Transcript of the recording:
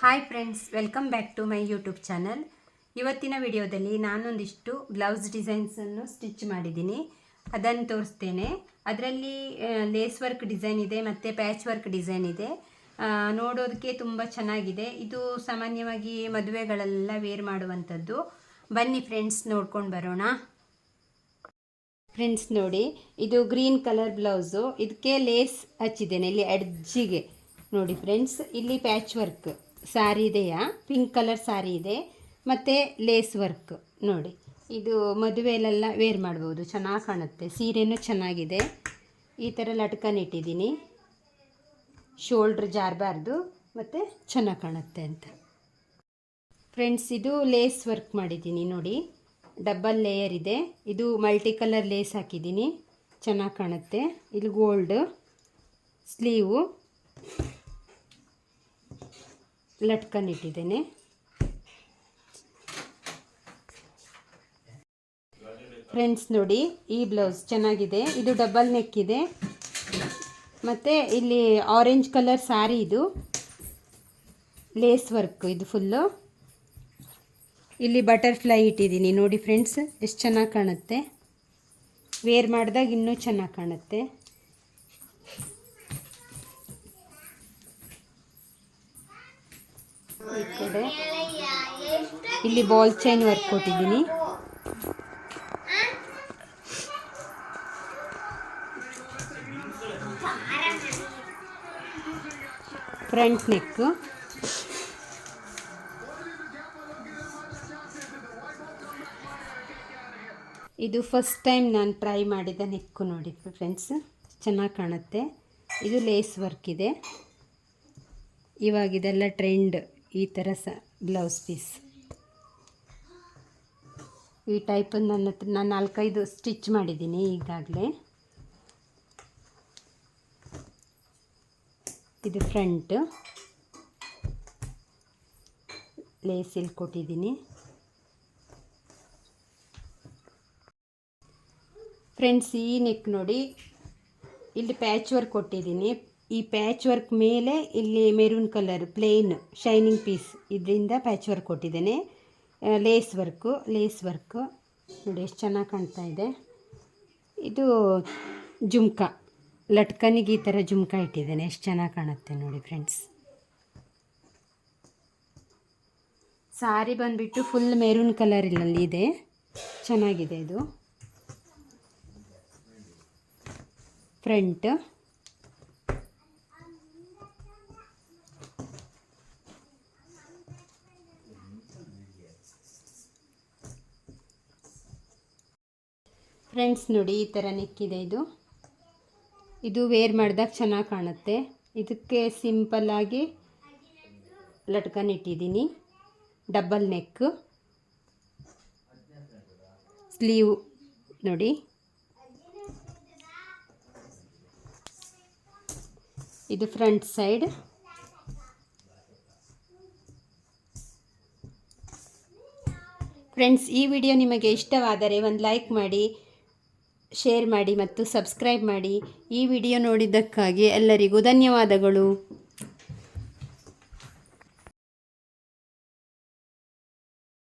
Hi friends welcome back to my YouTube channel ಇವತ್ತಿನ ವಿಡಿಯೋದಲ್ಲಿ ನಾನೊಂದಿಷ್ಟು blouse ಡಿಸೈನ್ಸನ್ನು stitch ಮಾಡಿದ್ದೀನಿ. ಅದನ್ನು ತೋರಿಸ್ತೇನೆ. ಅದರಲ್ಲಿ ಲೇಸ್ ವರ್ಕ್ ಡಿಸೈನ್ ಇದೆ ಮತ್ತು ಪ್ಯಾಚ್ ವರ್ಕ್ ಡಿಸೈನ್ ಇದೆ. ನೋಡೋದಕ್ಕೆ ತುಂಬ ಚೆನ್ನಾಗಿದೆ. ಇದು ಸಾಮಾನ್ಯವಾಗಿ ಮದುವೆಗಳೆಲ್ಲ ವೇರ್ ಮಾಡುವಂಥದ್ದು. ಬನ್ನಿ ಫ್ರೆಂಡ್ಸ್ ನೋಡ್ಕೊಂಡು ಬರೋಣ. ಫ್ರೆಂಡ್ಸ್ ನೋಡಿ, ಇದು ಗ್ರೀನ್ ಕಲರ್ ಬ್ಲೌಸು ಇದಕ್ಕೆ ಲೇಸ್ ಹಚ್ಚಿದ್ದೇನೆ. ಇಲ್ಲಿ ಅಡ್ಜಿಗೆ ನೋಡಿ ಫ್ರೆಂಡ್ಸ್ ಇಲ್ಲಿ ಪ್ಯಾಚ್ ವರ್ಕ್ ಸಾರಿ ಇದೆಯಾ? ಪಿಂಕ್ ಕಲರ್ ಸಾರಿ ಇದೆ. ಮತ್ತು ಲೇಸ್ ವರ್ಕ್ ನೋಡಿ. ಇದು ಮದುವೆಯಲ್ಲೆಲ್ಲ ವೇರ್ ಮಾಡ್ಬೋದು. ಚೆನ್ನಾಗಿ ಕಾಣುತ್ತೆ. ಸೀರೆನೂ ಚೆನ್ನಾಗಿದೆ. ಈ ಥರ ಲಟ್ಕನ್ ಇಟ್ಟಿದ್ದೀನಿ. ಶೋಲ್ಡ್ರ್ ಜಾರಬಾರ್ದು. ಮತ್ತು ಚೆನ್ನಾಗಿ ಕಾಣುತ್ತೆ ಅಂತ. ಫ್ರೆಂಡ್ಸ್ ಇದು ಲೇಸ್ ವರ್ಕ್ ಮಾಡಿದ್ದೀನಿ ನೋಡಿ. ಡಬ್ಬಲ್ ಲೇಯರ್ ಇದೆ. ಇದು ಮಲ್ಟಿ ಕಲರ್ ಲೇಸ್ ಹಾಕಿದ್ದೀನಿ. ಚೆನ್ನಾಗಿ ಕಾಣುತ್ತೆ. ಇಲ್ಲಿ ಗೋಲ್ಡ್ ಸ್ಲೀವು ಲಟ್ಕನ್ ಇಟ್ಟಿದ್ದೇನೆ ಫ್ರೆಂಡ್ಸ್ ನೋಡಿ, ಈ ಬ್ಲೌಸ್ ಚೆನ್ನಾಗಿದೆ, ಇದು ಡಬಲ್ ನೆಕ್ ಇದೆ. ಮತ್ತು ಇಲ್ಲಿ ಆರೆಂಜ್ ಕಲರ್ ಸ್ಯಾರಿ ಇದು. ಲೇಸ್ ವರ್ಕ್ ಇದು ಫುಲ್ಲು ಇಲ್ಲಿ ಬಟರ್ಫ್ಲೈ ಇಟ್ಟಿದ್ದೀನಿ ನೋಡಿ ಫ್ರೆಂಡ್ಸ್ ಎಷ್ಟು ಚೆನ್ನಾಗಿ ಕಾಣುತ್ತೆ. ವೇರ್ ಮಾಡಿದಾಗ ಇನ್ನೂ ಚೆನ್ನಾಗಿ ಕಾಣುತ್ತೆ. ಈ ಕಡೆ. ಇಲ್ಲಿ ಬಾಲ್ ಚೈನ್ ವರ್ಕ್ ಕೊಟ್ಟಿದ್ದೀನಿ. ಫ್ರಂಟ್ ನೆಕ್ ಇದು ಫಸ್ಟ್ ಟೈಮ್ ನಾನು ಟ್ರೈ ಮಾಡಿದ ನೆಕ್ಕು ನೋಡಿ ಫ್ರೆಂಡ್ಸ್ ಚೆನ್ನಾಗಿ ಕಾಣುತ್ತೆ. ಇದು ಲೇಸ್ ವರ್ಕ್ ಇದೆ. ಇವಾಗಿದೆಲ್ಲ ಟ್ರೆಂಡ್ ಈ ಥರ ಸ ಬ್ಲೌಸ್ ಪೀಸ್. ಈ ಟೈಪ್ ನನ್ನ ಹತ್ರ ನಾನು ನಾಲ್ಕೈದು ಸ್ಟಿಚ್ ಮಾಡಿದ್ದೀನಿ ಈಗಾಗಲೇ. ಇದು ಫ್ರಂಟ್. ಲೇಸ್ ಇಲ್ಲಿ ಕೊಟ್ಟಿದ್ದೀನಿ. ಫ್ರೆಂಡ್ಸ್, ಈ ನೆಕ್ ನೋಡಿ, ಇಲ್ಲಿ ಪ್ಯಾಚ್ ವರ್ಕ್ ಕೊಟ್ಟಿದ್ದೀನಿ. ಈ ಪ್ಯಾಚ್ ವರ್ಕ್ ಮೇಲೆ ಇಲ್ಲಿ maroon colour plain shining piece ಇದರಿಂದ ಪ್ಯಾಚ್ ವರ್ಕ್ ಕೊಟ್ಟಿದ್ದೇನೆ ಲೇಸ್ ವರ್ಕು ಲೇಸ್ ವರ್ಕು ನೋಡಿ ಎಷ್ಟು ಚೆನ್ನಾಗಿ ಕಾಣ್ತಾ ಇದೆ. ಇದು ಜುಮ್ಕ, ಲಟ್ಕನಿಗೆ ಈ ಥರ ಜುಮ್ಕ ಇಟ್ಟಿದ್ದೇನೆ. ಎಷ್ಟು ಚೆನ್ನಾಗಿ ಕಾಣುತ್ತೆ ನೋಡಿ ಫ್ರೆಂಡ್ಸ್ ಸಾರಿ ಬಂದುಬಿಟ್ಟು ಫುಲ್ ಮೆರೂನ್ ಕಲರ್ ಇಲ್ಲಲ್ಲಿ ಇದೆ. ಚೆನ್ನಾಗಿದೆ ಇದು. ಫ್ರಂಟ್ ಫ್ರೆಂಡ್ಸ್ ನೋಡಿ ಈ ಥರ ನೆಕ್ಕಿದೆ ಇದು. ಇದು ವೇರ್ ಮಾಡಿದಾಗ ಚೆನ್ನಾಗಿ ಕಾಣುತ್ತೆ. ಇದಕ್ಕೆ ಸಿಂಪಲ್ಲಾಗಿ ಲಟ್ಕನಿಟ್ಟಿದ್ದೀನಿ ಡಬ್ಬಲ್ ಡಬಲ್ ನೆಕ್. ಸ್ಲೀವ್ ನೋಡಿ. ಇದು ಫ್ರಂಟ್ ಸೈಡ್. ಫ್ರೆಂಡ್ಸ್, ಈ ವಿಡಿಯೋ ನಿಮಗೆ ಇಷ್ಟವಾದರೆ ಒಂದು ಲೈಕ್ ಮಾಡಿ ಶೇರ್ ಮಾಡಿ ಮತ್ತು ಸಬ್ಸ್ಕ್ರೈಬ್ ಮಾಡಿ ಈ ವಿಡಿಯೋ ನೋಡಿದ್ದಕ್ಕಾಗಿ ಎಲ್ಲರಿಗೂ ಧನ್ಯವಾದಗಳು.